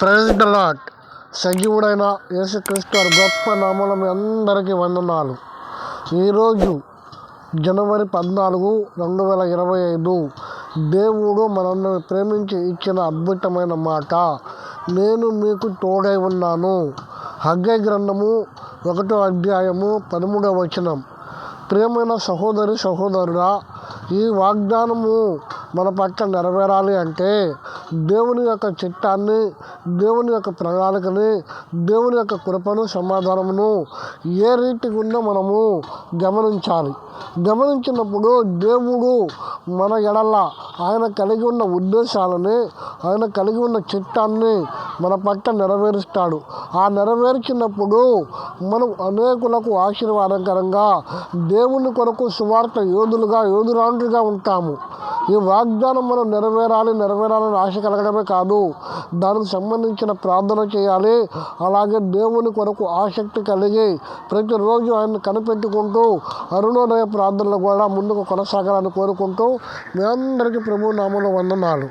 President lot సజీవుడైన యేసుక్రీస్తు వారి గొప్ప నామంలో మీ అందరికీ వందనాలు. ఈరోజు జనవరి పద్నాలుగు రెండు వేల ఇరవై ఐదు దేవుడు మనల్ని ప్రేమించి ఇచ్చిన అద్భుతమైన మాట. నేను మీకు తోడై ఉన్నాను. హగ్గై గ్రంథము ఒకటో అధ్యాయము పదమూడవ వచనం. ప్రియమైన సహోదరి సహోదరుడా ఈ వాగ్దానము మన పట్ల నెరవేరాలి అంటే దేవుని యొక్క చిత్తాన్ని దేవుని యొక్క ప్రణాళికని దేవుని యొక్క కృపను సమాధానమును ఏ రీతిగా ఉందో మనము గమనించాలి. గమనించినప్పుడు దేవుడు మన ఎడల ఆయన కలిగి ఉన్న ఉద్దేశాలని ఆయన కలిగి ఉన్న చిత్తాన్ని మన పట్ల నెరవేరుస్తాడు. ఆ నెరవేర్చినప్పుడు మనం అనేకులకు ఆశీర్వాదకరంగా దేవుని కొరకు సువార్త యోధులుగా యోధురాండ్రుగా ఉంటాము. ఈ వాగ్దానం మనం నెరవేరాలి నెరవేరాలని ఆశ కలగడమే కాదు. దానికి సంబంధించిన ప్రార్థన చేయాలి. అలాగే దేవుని కొరకు ఆసక్తి కలిగి ప్రతిరోజు ఆయన కనిపెట్టుకుంటూ అరుణోదయ ప్రార్థనలు కూడా ముందుకు కొనసాగాలని కోరుకుంటూ మీ అందరికీ ప్రభు నామంలో వందనాలు.